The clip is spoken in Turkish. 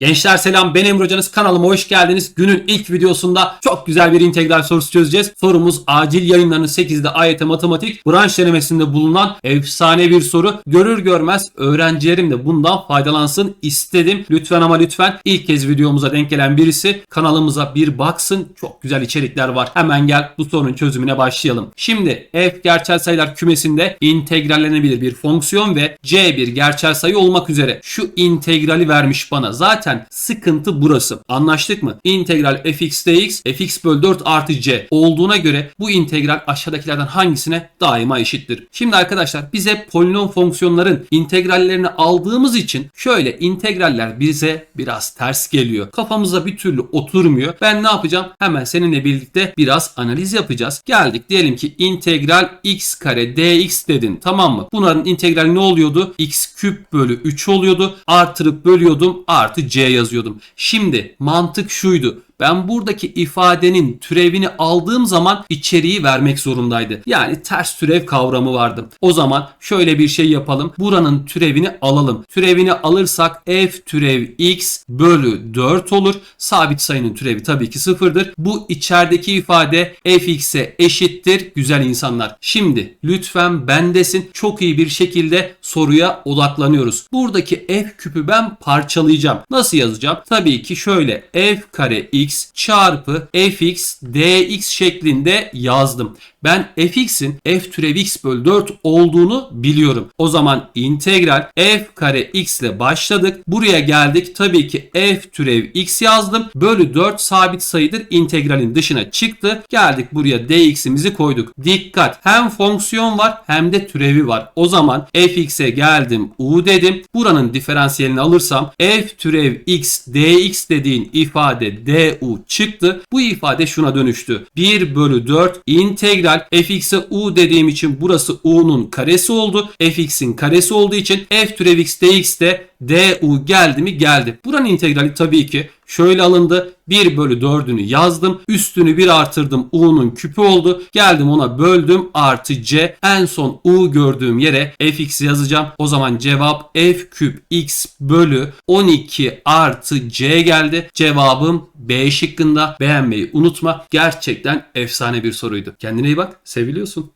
Gençler selam ben Emre Hocanız kanalıma hoş geldiniz. Günün ilk videosunda çok güzel bir integral sorusu çözeceğiz. Sorumuz acil yayınlarının 8'de AYT matematik branş denemesinde bulunan efsane bir soru. Görür görmez öğrencilerim de bundan faydalansın istedim. Lütfen ama lütfen ilk kez videomuza denk gelen birisi kanalımıza bir baksın. Çok güzel içerikler var. Hemen gel bu sorunun çözümüne başlayalım. Şimdi f gerçel sayılar kümesinde integrallenebilir bir fonksiyon ve c bir gerçel sayı olmak üzere şu integrali vermiş bana. Zaten sıkıntı burası. Anlaştık mı? İntegral fx dx fx bölü 4 artı c olduğuna göre bu integral aşağıdakilerden hangisine daima eşittir? Şimdi arkadaşlar biz hep polinom fonksiyonların integrallerini aldığımız için şöyle integraller bize biraz ters geliyor. Kafamıza bir türlü oturmuyor. Ben ne yapacağım? Hemen seninle birlikte biraz analiz yapacağız. Geldik diyelim ki integral x kare dx dedin tamam mı? Bunların integrali ne oluyordu? x küp bölü 3 oluyordu. Artırıp bölüyordum artı c yazıyordum. Şimdi mantık şuydu. Ben buradaki ifadenin türevini aldığım zaman içeriği vermek zorundaydı. Yani ters türev kavramı vardı. O zaman şöyle bir şey yapalım. Buranın türevini alalım. Türevini alırsak f türev x bölü 4 olur. Sabit sayının türevi tabii ki sıfırdır. Bu içerideki ifade fx'e eşittir güzel insanlar. Şimdi lütfen bendesin. Çok iyi bir şekilde soruya odaklanıyoruz. Buradaki f küpü ben parçalayacağım. Nasıl yazacağım? Tabii ki şöyle f kare x çarpı fx dx şeklinde yazdım. Ben fx'in f türev x bölü 4 olduğunu biliyorum. O zaman integral f kare x ile başladık. Buraya geldik. Tabii ki f türev x yazdım. Bölü 4 sabit sayıdır. İntegralin dışına çıktı. Geldik buraya dx'imizi koyduk. Dikkat. Hem fonksiyon var hem de türevi var. O zaman fx'e geldim u dedim. Buranın diferansiyelini alırsam f türev x dx dediğin ifade du çıktı. Bu ifade şuna dönüştü. 1 bölü 4 integral fx'e u dediğim için burası u'nun karesi oldu. fx'in karesi olduğu için f türev x dx de du geldi mi geldi. Buranın integrali tabii ki şöyle alındı. 1 bölü 4'ünü yazdım. Üstünü 1 artırdım. U'nun küpü oldu. Geldim ona böldüm. Artı C. En son U gördüğüm yere fx yazacağım. O zaman cevap f küp x bölü 12 artı C geldi. Cevabım B şıkkında. Beğenmeyi unutma. Gerçekten efsane bir soruydu. Kendine iyi bak. Seviliyorsun.